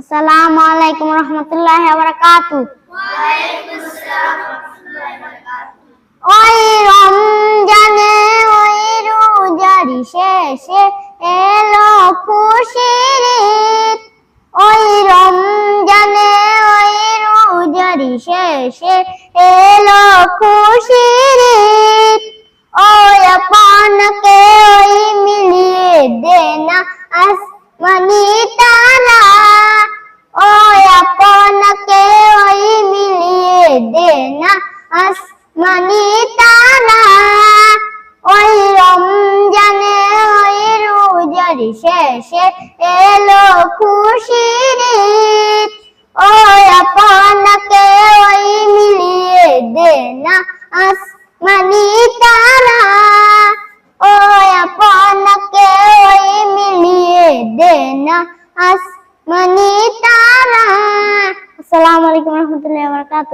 আসসালামু আলাইকুম রহমতুল্লাহ বারাকাতু ওই রমজানে, ওই রোজারি শেষে এলো খুশির ওই রমজানে, ওই রোজারি শেষে এলো খুশির। ওই আপনাকে ওই মিলিয়ে দেনা আসমানি আসমানি তারা ওই রমজানে ওই রোজারি শেষে এলো খুশির। ওই আপনাকে ওই মিলিয়ে দেনা আসমানি তারা। ওই আপনাকে ওই মিলিয়ে দেনা আসমানি তারা। আসসালামু আলাইকুম রহমতুল্লাহি বারাকাতুহু।